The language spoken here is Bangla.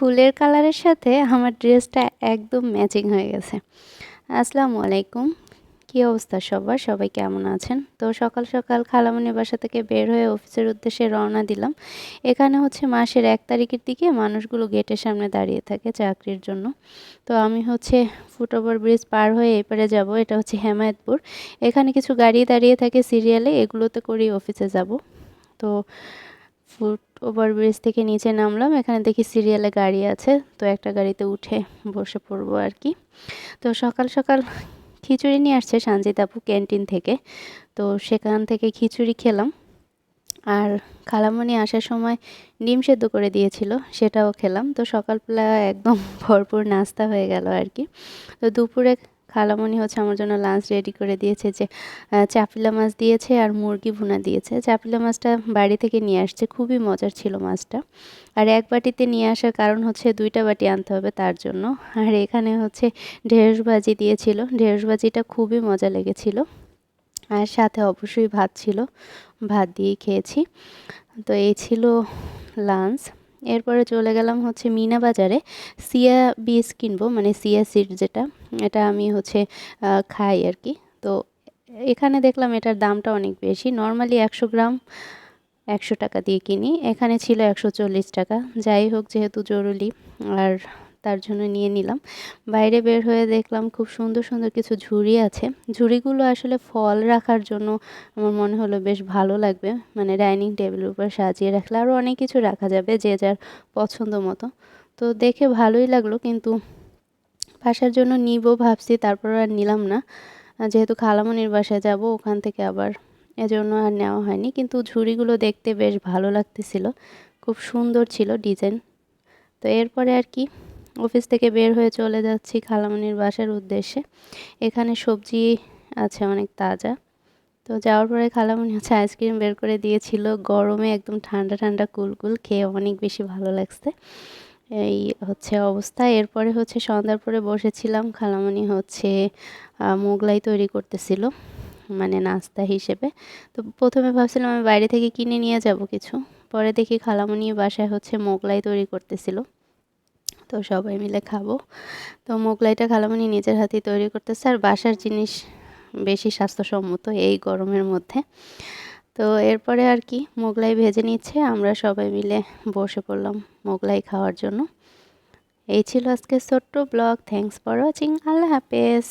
ফুলের কালারের সাথে আমার ড্রেসটা একদম ম্যাচিং হয়ে গেছে। আসসালামু আলাইকুম। কী অবস্থা সবার? সবাই কেমন আছেন? তো সকাল সকাল খালামণির বাসা থেকে বের হয়ে অফিসের উদ্দেশ্যে রওনা দিলাম। এখানে হচ্ছে মাসের এক তারিখের দিকে মানুষগুলো গেটের সামনে দাঁড়িয়ে থাকে চাকরির জন্য। তো আমি হচ্ছে ফুটওভার ব্রিজ পার হয়ে এপারে যাব, এটা হচ্ছে হেমায়তপুর। এখানে কিছু গাড়ি দাঁড়িয়ে থাকে সিরিয়ালে, এগুলোতে করেই অফিসে যাব। তো ফুট ওভারব্রিজ থেকে নিচে নামলাম। এখানে দেখি সিরিয়ালে গাড়ি আছে, তো একটা গাড়িতে উঠে বসে পড়ব আর কি। তো সকাল সকাল খিচুড়ি নিয়ে আসছে সানজিত আপু ক্যান্টিন থেকে। তো সেখান থেকে খিচুড়ি খেলাম। আর খালামণি আসার সময় ডিম সেদ্ধ করে দিয়েছিল, সেটাও খেলাম। তো সকালবেলা একদম ভরপুর নাস্তা হয়ে গেল আর কি। তো দুপুরে খালামণি হচ্ছে আমার জন্য লাঞ্চ রেডি করে দিয়েছে যে চাপিলা মাছ দিয়েছে আর মুরগি ভুনা দিয়েছে। চাপিলা মাছটা বাড়ি থেকে নিয়ে আসছে, খুবই মজার ছিল মাছটা। আর এক বাটিতে নিয়ে আসার কারণ হচ্ছে দুইটা বাটি আনতে হবে তার জন্য। আর এখানে হচ্ছে ঢেঁড়স ভাজি দিয়েছিল। ঢেঁড়স ভাজিটা খুবই মজা লেগেছিল। আর সাথে অবশ্যই ভাত ছিল। ভাত দিয়ে খেয়েছি। তো এই ছিল লাঞ্চ এরপরে চলে গেলাম হচ্ছে মিনা বাজারে। সিয়া বীজ কিনবো মানে সিয়া সিড যেটা। এটা আমি হচ্ছে খাই আর কি তো এখানে দেখলাম এটার দামটা অনেক বেশি। নর্মালি একশো গ্রাম একশো টাকা দিয়ে কিনি। এখানে ছিল একশো চল্লিশ টাকা। যাই হোক, যেহেতু জরুরি, আর তার জন্য নিয়ে নিলাম। বাইরে বের হয়ে দেখলাম খুব সুন্দর সুন্দর কিছু ঝুড়ি আছে। ঝুড়িগুলো আসলে ফল রাখার জন্য আমার মনে হলো বেশ ভালো লাগবে। মানে ডাইনিং টেবিলের উপর সাজিয়ে রাখলে আরও অনেক কিছু রাখা যাবে যে যার পছন্দ মতো। তো দেখে ভালোই লাগল, কিন্তু বাসার জন্য নিব ভাবছি, তারপর আর নিলাম না। যেহেতু খালামনির বাসায় যাব, ওখান থেকে আবার এজন্য আর নেওয়া হয়নি। কিন্তু ঝুড়িগুলো দেখতে বেশ ভালো লাগতেছিল। খুব সুন্দর ছিল ডিজাইন। তো এরপরে আর কি, অফিস থেকে বের হয়ে চলে যাচ্ছি খালামনির বাসার উদ্দেশ্যে। এখানে সবজি আছে অনেক তাজা। তো যাওয়ার পরে খালামনি হচ্ছে আইসক্রিম বের করে দিয়েছিল। গরমে একদম ঠান্ডা ঠান্ডা কুলকুল, খেয়ে অনেক বেশি ভালো লাগছে। এই হচ্ছে অবস্থা। এরপরে হচ্ছে সন্ধ্যার পরে বসেছিলাম, খালামনি হচ্ছে মোগলাই তৈরি করতেছিল মানে নাস্তা হিসেবে। তো প্রথমে ভাবছিলাম আমি বাইরে থেকে কিনে নিয়ে যাব কিছু। পরে দেখি খালামনি বাসায় হচ্ছে মোগলাই তৈরি করতেছিল। তো সবাই মিলে খাব। তো মোগলাইটা খালামনি নিজের হাতে তৈরি করতেছে। আর বাসার জিনিস বেশি স্বাস্থ্যসম্মত এই গরমের মধ্যে। তো এরপরে আর কি, মোগলাই ভেজে নিচ্ছে, আমরা সবাই মিলে বসে পড়লাম মোগলাই খাওয়ার জন্য। এই ছিল আজকে ছোট্ট ব্লগ থ্যাংকস ফর ওয়াচিং আল্লাহ হাফেজ।